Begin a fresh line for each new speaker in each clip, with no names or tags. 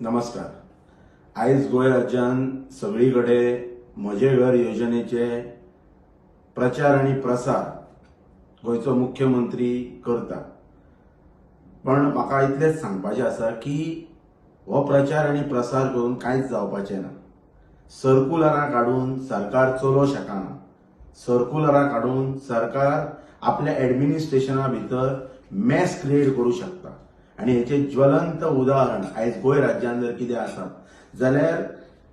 नमस्कार. आयज गोंय राज्यांत सगळी कडेन म्हजे घर योजनेचे प्रचार आणि प्रसार गोंयचो मुख्यमंत्री करता. पण म्हाका इतलेंच सांगपाचें आसा की हो प्रचार आणि प्रसार करून कांयच जावपाचें ना. सर्कुलरां काडून सरकार चलो शकना सर्कुलरां काडून सरकार आपल्या एडमिनिस्ट्रेशना भितर मॅस क्रिएट करू शकता. आणि हेचे ज्वलंत उदाहरण आयज गोंय राज्यांत जर कितें आसा जाल्यार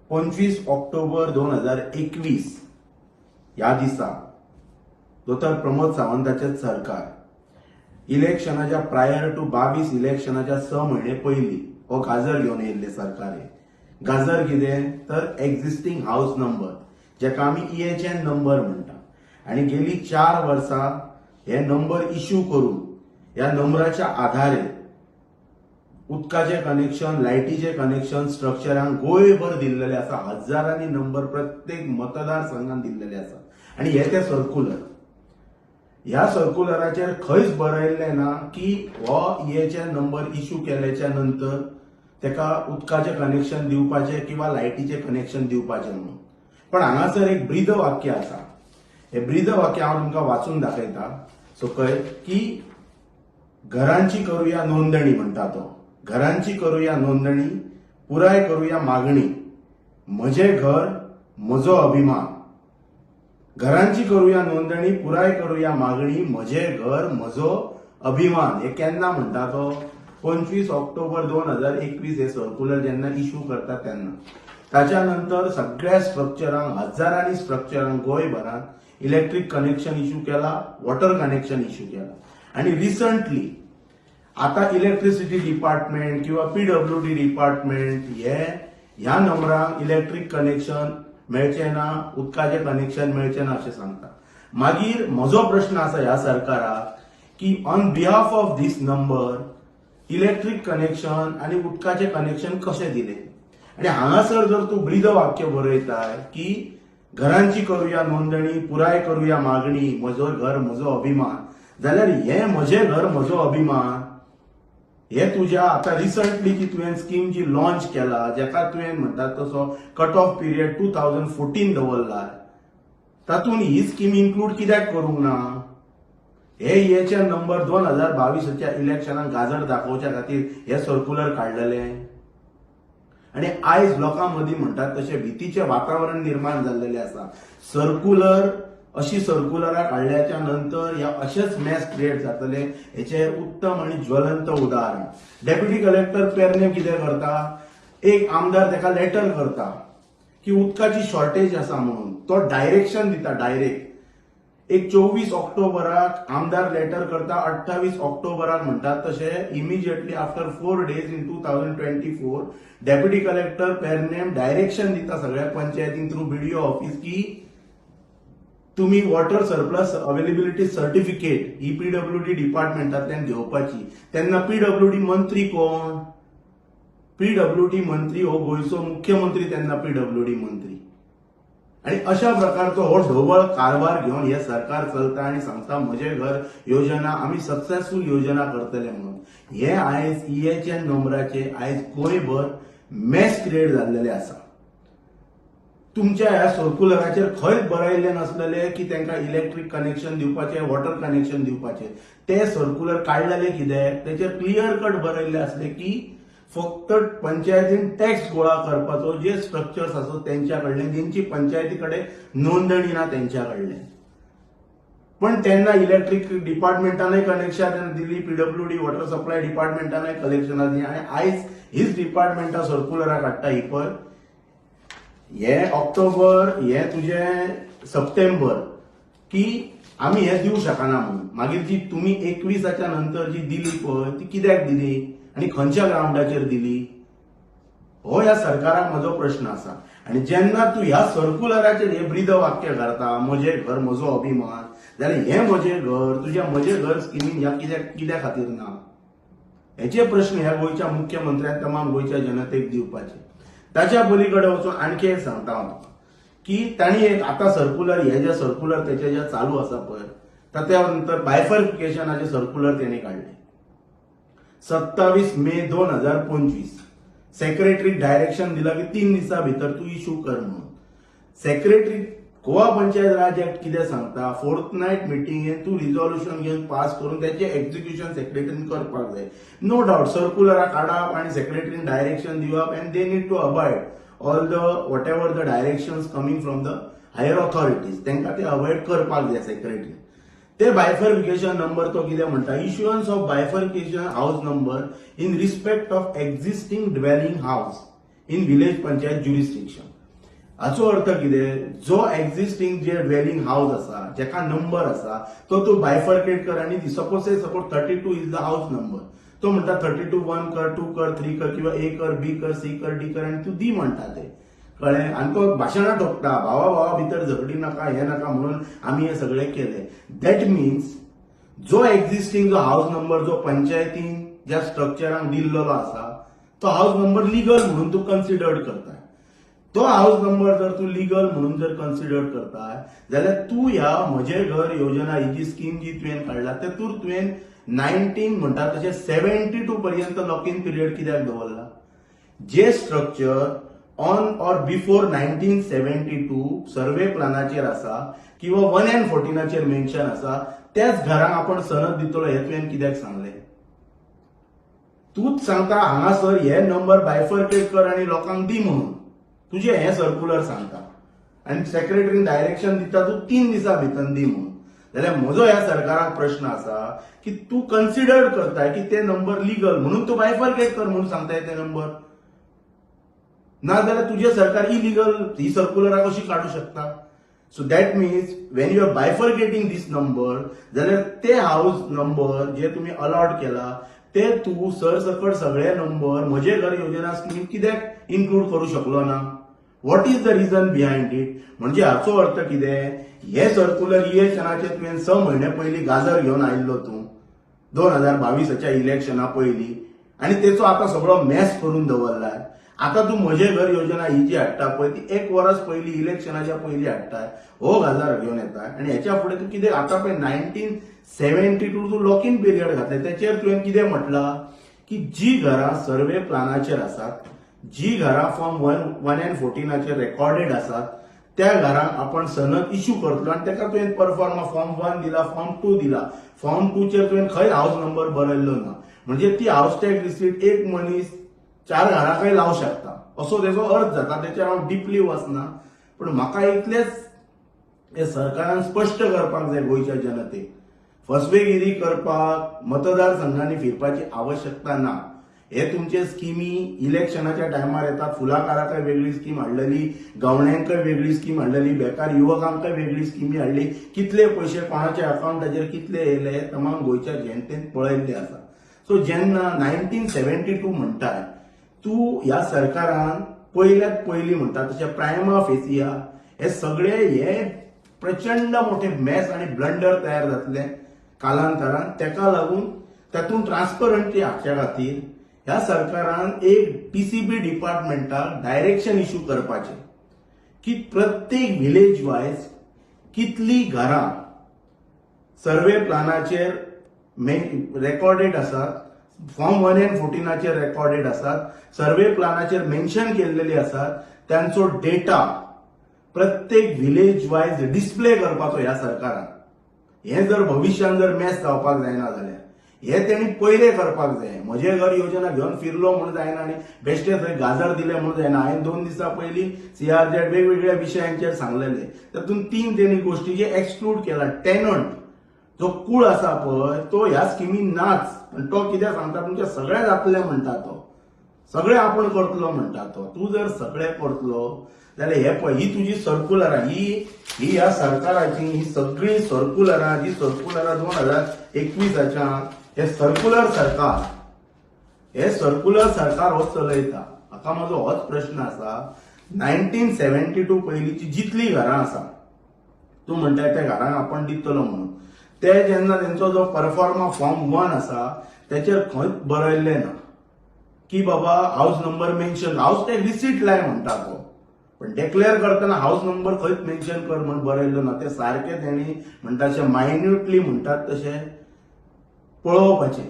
पंचवीस ऑक्टोबर दोन हजार एकवीस ह्या दिसा दोतोर प्रमोद सावंताचें सरकार इलेक्शनाच्या प्रायर टू बावीस इलेक्शनाच्या स म्हयने पयलीं हो गाजर घेवन येयल्ले सरकारे. गाजर कितें? तर एक्झिस्टींग हाऊस नंबर जेका आमी ईएचएन नंबर म्हणटा आणि गेली चार वर्सां हे नंबर इश्यू करून ह्या नंबराच्या आधारे उदकाचें कनेक्शन लायटीचें कनेक्शन स्ट्रक्चरांक गोंयभर दिल्लेले आसा हजारांनी नंबर प्रत्येक मतदारसंघात दिल्लेले आसा आणि हे ते सर्कुलर ह्या सर्कुलराचेर खंयच बरयल्लें ना की हो ईएचएन नंबर इश्यू केल्याच्यानंतर तेका उदकाचें कनेक्शन दिवपाचें किंवा लायटीचें कनेक्शन दिवपाचें म्हणून. पण हांगासर एक ब्रीद वाक्य आसा. हे ब्रीद वाक्य हांव तुमकां वाचून दाखयता. सकयल की घरांची करूया नोंदणी म्हणटा तो. घरांची करूया नोंदणी पुराय करूया मागणी म्हजे घर म्हजो अभिमान. घरांची करूया नोंदणी पुराय करूया मागणी म्हजे घर म्हजो अभिमान. हे केन्ना म्हणटा तो हो? पंचवीस ऑक्टोबर दोन हजार एकवीस हे सर्क्युलर जेन्ना इश्यू करता तेन्ना ताच्या नंतर सगळ्या स्ट्रक्चरांक हजारांनी स्ट्रक्चरांक गोंयभरात इलेक्ट्रीक कनेक्शन इश्यू केला वॉटर कनेक्शन इश्यू केला. आणि रिसंटली आता इलेक्ट्रिसिटी डिपार्टमेंट किंवा पीडब्ल्यू डी डिपार्टमेंट हे ह्या नंबरांक इलेक्ट्रीक कनेक्शन मेळचें ना उदकाचें कनेक्शन मेळचें ना अशें सांगता मागीर म्हजो प्रश्न आसा ह्या सरकाराक की on behalf of this number electric connection आनी उदकाचें कनेक्शन कशें दिलें? आनी हांगासर जर तूं ब्रीद वाक्य बरयताय की घरांची करूया नोंदणी पुराय करूया मागणी म्हजो घर म्हजो अभिमान जाल्यार हें म्हजें घर म्हजो अभिमान हे तुज्या आता रिसंटली जी तुवें स्कीम जी लॉन्च केला जेका तुवें म्हणटा तसो cut off period two thousand fourteen दवरला तातूंत ही स्कीम इन्क्लूड कित्याक करूंक ना? हे हेचे नंबर दोन हजार बावीसच्या इलेक्शनाक गाजर दाखोवच्या खातीर हे सर्क्युलर काडलेले आणि आयज लोकां मदीं म्हणटात तशें भितीचें वातावरण निर्माण जाल्लेलें आसा सर्क्युलर अशी सर्क्युलरां काडल्याच्या नंतर ह्या अशेच मॅस क्रिएट जातले हेचे उत्तम आणि ज्वलंत उदाहरण. डेप्युटी कलेक्टर पेरने कितें करता? एक आमदार ताका लेटर करता. की उदकाची शॉर्टेज आसा म्हणून. तो डायरेक्शन दिता डायरेक्ट एक चोवीस ऑक्टोबराक आमदार लेटर करता अठ्ठावीस ऑक्टोबराक म्हणटात तशें immediately after four days in two thousand twenty four deputy collector Pernem direction दिता सगळ्या पंचायतीन through B D O office की तुम्ही वॉटर सरप्लस अवेलेबिलिटी सर्टिफिकेट ही पीडब्ल्यू डी डिपार्टमेंटांतल्यान घेवपाची. तेन्ना पीडब्ल्यू डी मंत्री कोण? पीडब्ल्यू डी मंत्री हो गोंयचो मुख्यमंत्री तेन्ना पीडब्ल्यू डी मंत्री. आणि अशा प्रकारचो हो ढोबळ कारभार घेऊन हे सरकार चलता आणि सांगता म्हजे घर योजना आम्ही सक्सेसफुल योजना करतले म्हणून. हे आयज ईएचएन नंबराचे आयज गोयभर मॅस क्रिएट जाल्लेले आसा. तुमच्या ह्या सर्क्युलराचेर खंयच बरयल्लें नासलेलें की तांकां इलेक्ट्रीक कनेक्शन दिवपाचें वॉटर कनेक्शन दिवपाचें. ते सर्क्युलर काडलेलें कितें तेचेर क्लियर कट बरयल्ले आसले की फक्त पंचायतीन टॅक्स गोळा करपाचो जे स्ट्रक्चर्स आसा तेंच्या कडल्यान जेंची पंचायती कडेन नोंदणी ना तेंच्या कडल्यान पण तेन्ना इलेक्ट्रीक डिपार्टमेंटानय कनेक्शन दिली P W D water supply डिपार्टमेंटानय कलेक्शनां दिली आणि आयज हीच डिपार्टमेंटा सर्क्युलरां काडटा ही पळय हे ऑक्टोबर हे तुझे सप्टेंबर की आम्ही हे दिवं शकना म्हणून. मागीर जी तुम्ही एकवीसाच्या नंतर जी दिली पळय ती कित्याक दिली? आणि खंयच्या ग्रावंडाचेर दिली? हो ह्या सरकाराक म्हजो प्रश्न आसा. आणि जेन्ना तूं ह्या सर्क्युलराचेर हे ब्रीद वाक्य करता म्हजें घर म्हजो अभिमान जाल्यार हे म्हजें घर तुज्या म्हजें घर स्किमीन ह्या कित्याक कित्या खातीर ना? हेचे प्रश्न ह्या गोंयच्या मुख्यमंत्र्यान तमाम गोंयच्या जनतेक दिवपाचे. ताच्या पलीकडे वचून आणखी एक सांगता हांव की ताणी एक आता सर्क्युलर हे जे सर्क्युलर तेचे जे चालू आसा पळय ताच्या नंतर बायफर्फिकेशनाचे सर्क्युलर तेणी काढले. सत्तावीस मे दोन हजार पंचवीस. सेक्रेटरी डायरेक्शन दिला की तीन दिसा भितर तू इश्यू कर म्हणून. सेक्रेटरी गोवा पंचायत राज ऍक्ट कितें सांगता? फोर्थ नायट मिटिंगेन तू रिझोल्युशन घेवन पास करून त्याचे एक्झिक्युशन सेक्रेटरीन करपाक जाय. नो डाऊट सर्क्युलरां काडप आणि सेक्रेटरीन डायरेक्शन दिवप and they need to avoid all the whatever the direction coming from the higher authorities तांकां ते अवॉइड करपाक जाय सेक्रेटरी ते बायफर्फिकेशन नंबर तो कितें म्हणटा? Issuance of bifurcation house number in respect of existing dwelling house in village panchayat jurisdiction हाचो अर्थ कितें? जो एक्झिस्टींग जे वेलिंग हाऊस आसा जेका नंबर आसा तो तूं बायफर्केट कर आनी suppose suppose thirty two is the house number तो म्हणटा थर्टी टू वन कर टू कर थ्री कर किंवा ए कर बी कर सी कर डी कर आनी तूं दी म्हणटा ते. कळ्ळें? आनी तो भाशणां ठोकता भावा भावा भितर झगडी नाका हें नाका म्हणून आमी हें सगळें केलें. दॅट मिन्स जो एक्झिस्टींग जो हाऊस नंबर जो पंचायतीन ज्या स्ट्रक्चरांक दिल्लो आसा तो हाऊस नंबर लिगल म्हणून तूं कन्सिडर्ड करता. तो हाऊस नंबर जर तूं लिगल म्हणून जर कन्सिडर करताय जाल्यार तूं ह्या म्हजे घर योजना ही जी स्कीम जी तुवें काडला तेतूर तुवें नायन्टीन म्हणटा तशें सेव्हन्टी टू पर्यंत लॉक इन पिरियड कित्याक दवरला जे structure on or before nineteen seventy two survey प्लानाचेर आसा किंवा वन एन फोर्टीनाचेर मेन्शन आसा त्याच घरांक आपण सनद दितलो हे तुवें कित्याक सांगलें? तूच सांगता हांगासर हे नंबर बायफर्केट कर आनी लोकांक दी म्हणून. तुझे हे सर्क्युलर सांगता आनी सेक्रेटरीन डायरेक्शन दिता तूं तीन दिसा भितर दी म्हणून. जाल्यार म्हजो ह्या सरकाराक प्रश्न आसा की तूं कन्सिडर करताय की ते नंबर लिगल म्हणून तूं बायफर्केट कर म्हणून सांगताय ते नंबर ना जाल्यार तुजें सरकार इलिगल ही सर्क्युलरा कशी काडू शकता. So that means when you are bifurcating this number जाल्यार ते हाऊस नंबर जे तुम्ही अलॉट केला ते तूं सरसकट सगळे नंबर म्हजे घर योजना स्कीम कित्याक इन्क्लूड करू शकलो ना? What is the reason behind it म्हणजे हाचो अर्थ कितें हे सर्क्युलर इलेक्शनाचे तुवें स म्हयने पयलीं गाजर घेवन आयिल्लो तूं. दोन हजार बावीसाच्या इलेक्शना पयलीं आनी तेचो आतां सगळो मॅस करून दवरला आतां तूं म्हजे घर योजना ही जी हाडटा पळय. ती एक वर्स पयलीं इलेक्शनाच्या पयलीं हाडटा हो गाजार घेवन येताय. आनी हेच्या फुडें तूं कितें आतां पळय नायन्टीन सेव्हन्टी टू तूं लॉक इन पिरियड घातलें तेचेर तुवें कितें म्हटलां? की जी घरां सर्वे प्लानाचेर आसात जी घरां फॉर्म वन वन एन फोर्टीनाचेर रेकॉर्डेड आसात त्या घरांक आपण सनद इश्यू करतलो आणि ताका तुवें परफॉर्मा फॉर्म वन दिला फॉर्म टू दिला. फॉर्म टूचेर तुवें खंय हाऊस नंबर बरयल्लो ना? म्हणजे ती हाऊस टॅक्स रिसीट एक मनीस चार घरांकय लावू शकता? असो तेजो अर्थ जाता तेचेर हांव डिपली वचना. पूण म्हाका इतलेंच हे सरकारान स्पश्ट करपाक जाय गोंयच्या जनतेक. फसवेगिरी करपाक मतदारसंघांनी फिरपाची आवश्यकता ना. हे तुमचे स्किमी इलेक्शनाच्या टायमार येतात. फुलाकारांकय वेगळी स्कीम हाडलेली गवण्यांक वेगळी स्कीम हाडलेली बेकार युवकांकय वेगळी स्किमी हाडली. कितले पयशे कोणाच्या अकाउंटाचेर कितले येयले हे तमाम गोंयच्या जनतेन पळयल्ले आसा. सो जेन्ना नायन्टीन सेव्हन्टी टू म्हणटाय तूं ह्या सरकारान पयल्यात पयलीं म्हणटा तशें प्रायमा फेसिया हे सगळे हे प्रचंड मोठे मॅस आनी ब्लंडर तयार जातले. कालांतरान तेका लागून तातूंत ट्रान्सपरंटी हाडच्या खातीर ह्या सरकारान एक टीसीबी डिपार्टमेंटाक डायरेक्शन इश्यू करपाचें. की प्रत्येक विलेज वायज कितली घरां सर्वे प्लानाचेर रेकॉर्डेड आसात फॉर्म वन एंड फोर्टीनाचेर रेकॉर्डेड आसात सर्वे प्लानाचेर मेन्शन केल्लेली आसात त्यांचो डेटा प्रत्येक विलेज वायज डिस्प्ले करपाचो ह्या सरकारान. हे जर भविष्यान जर मॅच जावपाक जायना जाल्यार हे तेणी पहिले करपाक जाय. म्हजे घर योजना घेवन फिरलो म्हूण जायना आनी बेश्टे थंय गाजर दिले म्हूण जायना. हांवें दोन दिसां पयलीं सीआरझेड वेगवेगळ्या विशयांचेर सांगलेले. तातूंत तीन तेणी गोष्टी जे एक्सक्लूड केला. टेनंट जो कूळ आसा पळय तो ह्या स्किमीन नाच. पण तो कितें सांगता? तुमच्या सगळें जातले म्हणटा तो. सगळे आपण करतलो म्हणटा तो. तूं जर सगळे करतलो जाल्यार हे पळय ही तुजी सर्क्युलरां ही ही ह्या सरकाराची ही सगळी सर्क्युलरां जी सर्क्युलरां दोन हजार एकवीसाच्या हे सर्क्युलर सरकार. हे सर्क्युलर सरकार हो चलयता. हाका म्हजो होच प्रश्न आसा नायन्टीन सेव्हन्टी टू पयलींची जितली घरां आसा तूं म्हणटा त्या घरांक आपण दितलो म्हणून. ते जेन्ना तेंचो जो परफॉर्मा फॉर्म वन आसा तेचेर खंयच बरयल्लें ना. की बाबा हाऊस नंबर मेन्शन हाऊस ते रिसीट लाय म्हणटा तो पण डिक्लेअर करतना हाऊस नंबर खंयच मेन्शन कर म्हण बरयल्लो ना. ते सारखे त्यांनी म्हणटा तशें मायन्युटली म्हणटात तशें पळोवपाचें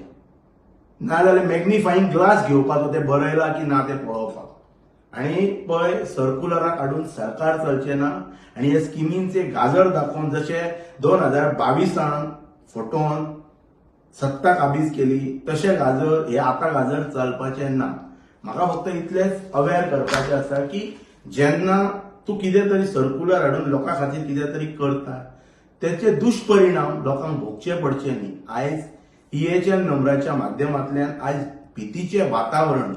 नाजाल्यार मॅग्निफाईंग ग्लास घेवपाचो ते बरयला की ना ते पळोवपाक आणि पळय सर्कुलराक काढून सरकार चलचें ना. आणि हे स्किमींचे गाजर दाखोवन जशे दोन हजार बावीसान फोटोन सत्ता काबीज केली तशें गाजर हे आतां गाजर चलपाचें ना. म्हाका फक्त इतलेंच अवेअर करपाचें आसा की जेन्ना तूं कितें तरी सर्कुलर हाडून लोकां खातीर कितें तरी करता त्याचे दुश्परिणाम लोकांक भोगचे पडचे न्ही. आयज ईएचएन नंबराच्या माध्यमांतल्यान आयज भीतीचें वातावरण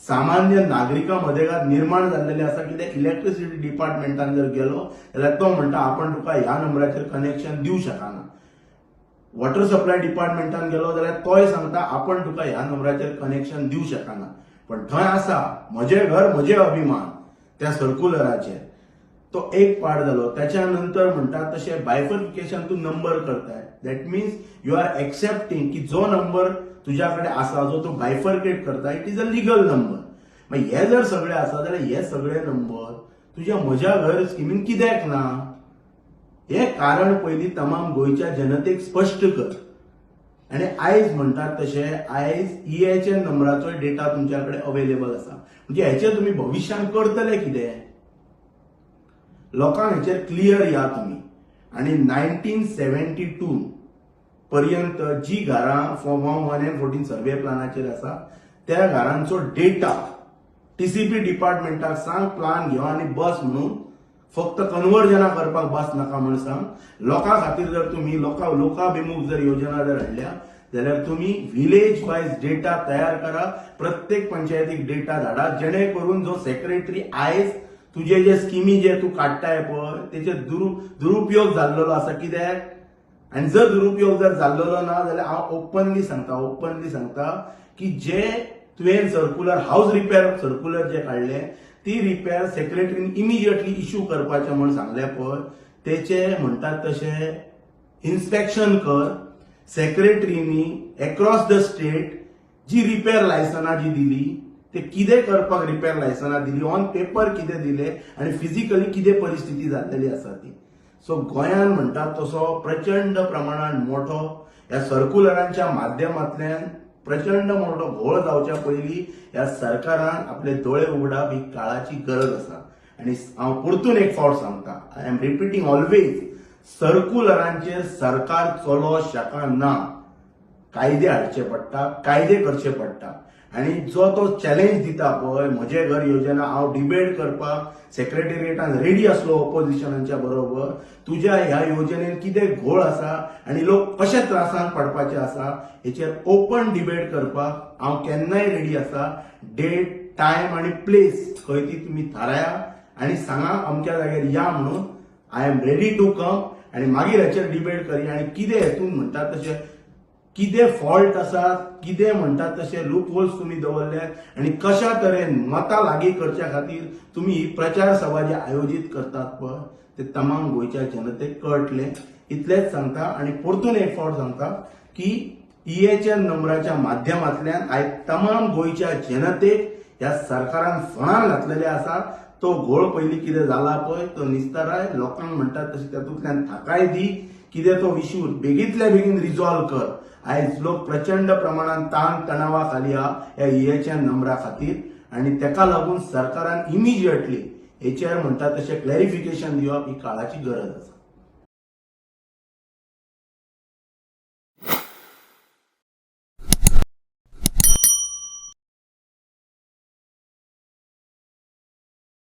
सामान्य नागरिकां मदेगात निर्माण जाल्लेलें आसा कित्याक इलेक्ट्रिसिटी डिपार्टमेंटान जर गेलो जाल्यार तो म्हणटा आपण तुका ह्या नंबराचेर कनेक्शन दिवं शकना. वॉटर सप्लाय डिपार्टमेंटान गेलो जाल्यार तोय सांगता आपण तुका ह्या नंबराचेर कनेक्शन दिवं शकना. पण थंय आसा म्हजें घर म्हजें अभिमान त्या सर्कुलराचेर तो एक पार्ट जालो त्याच्या नंतर म्हणतात तसे बायफर्फिकेशन तू नंबर करताय. That means you are accepting की जो नंबर तुझ्याकडे आसा जो तू बायफर्केट करता it is a legal number मग हे जर सगळे आसा जाल्यार हे सगळे नंबर तुझ्या म्हज्या घर स्किमीन कित्याक ना? हे कारण पयलीं तमाम गोंयच्या जनतेक स्पश्ट कर. आणि आयज म्हणटात तशें आयज ईएचएन नंबराचो डेटा तुमच्याकडे अवेलेबल आसा. म्हणजे हेचे तुम्ही भविष्यान करतले कितें? लोकांक हेचेर क्लियर या तुम्ही. आणि नायन्टीन सेव्हन्टी टू पर्यंत जी घरां form one and fourteen survey प्लानाचेर आसा त्या घरांचो डेटा टीसीपी डिपार्टमेंटाक सांग प्लान घेव आणि बस म्हणून फक्त कन्वर्जना करपाक बस नाका म्हण सांग. लोकां खातीर जर तुम्ही लोकां लोकाभिमुख जर योजना जर हाडल्या जाल्यार तुम्ही विलेज वायज डेटा तयार करा. प्रत्येक पंचायतीक डेटा धाडा. जेणे करून जो सेक्रेटरी आयज तुजे जे स्किमी जे तू काडटाय पळय तेचे दुरु दुरुपयोग जाल्लो आसा कित्याक? आनी जर दुरुपयोग जर जाल्लो ना जाल्यार हांव ओपनली सांगता ओपनली सांगता की जे तुवें सर्कुलर हाऊस रिपेअर सर्कुलर जे काडले ती रिपेअर सेक्रेटरीन इमिजिएटली इश्यू करपाचें म्हूण सांगले पळय तेचे म्हणटात तशें इन्स्पेक्शन कर सेक्रेटरीनी अक्रॉस द स्टेट जी रिपेअर लायसनां जी दिली ते कितें करपाक रिपेअर लायसनां दिली ऑन पेपर कितें दिले आणि फिजिकली कितें परिस्थिती जाल्लेली आसा ती. सो गोंयांत म्हणटात तसो प्रचंड प्रमाणात मोठो ह्या सर्कुलरांच्या माध्यमांतल्यान प्रचंड मोठो घोळ जावच्या पयलीं ह्या सरकारान आपले दोळे उगडाप ही काळाची गरज आसा आणि हांव परतून एक फावट सांगता. आय एम रिपिटींग ऑलवेज सर्कुलरांचेर सरकार चलो शकना कायदे हाडचे पडटा कायदे करचे पडटा. आणि जो तो चॅलेंज दिता पळय म्हजे घर योजना हांव डिबेट करपाक सेक्रेटेरिएटान रेडी आसलो ऑपोजिशनाच्या बरोबर तुज्या ह्या योजनेन कितें घोळ आसा आणि लोक कशे त्रासांत पडपाचे आसा हेचेर ओपन डिबेट करपाक हांव केन्नाय रेडी आसा. डेट टायम आणि प्लेस खंय ती तुमी थाराया आणि सांगा आमच्या जाग्यार या म्हणून. I am ready to come आणि मागीर हेचेर डिबेट करया आणि कितें हेतून म्हणटात तशें कितें फॉल्ट आसा कितें म्हणटात तसे लूप होल्स तुमी दवरले आणि कशा तरेन मतां लागीं करच्या खातीर तुमी ही प्रचार सभा जी आयोजीत करतात पळय ते तमाम गोंयच्या जनतेक कळटले. इतलेंच सांगता आणि परतून एक फावट सांगता की ईएचएन नंबराच्या माध्यमांतल्यान आयज तमाम गोंयच्या जनतेक ह्या सरकारान फणान घातलेले आसा. तो घोळ पयलीं कितें जाला पळय तो निस्ताराय लोकांक म्हणटात तशें तातूंतल्यान थाकाय दी. कितें तो इश्यू बेगीतल्या बेगीन रिजॉल्व कर. आयज लोक प्रचंड प्रमाणात ताण तणावा खाली हा ह्या ईएचएन नंबरा खातीर. आणि तेका लागून सरकारान इमिजिएटली हेचेर म्हणटा तशें क्लॅरिफिकेशन दिवप ही काळाची गरज आसा.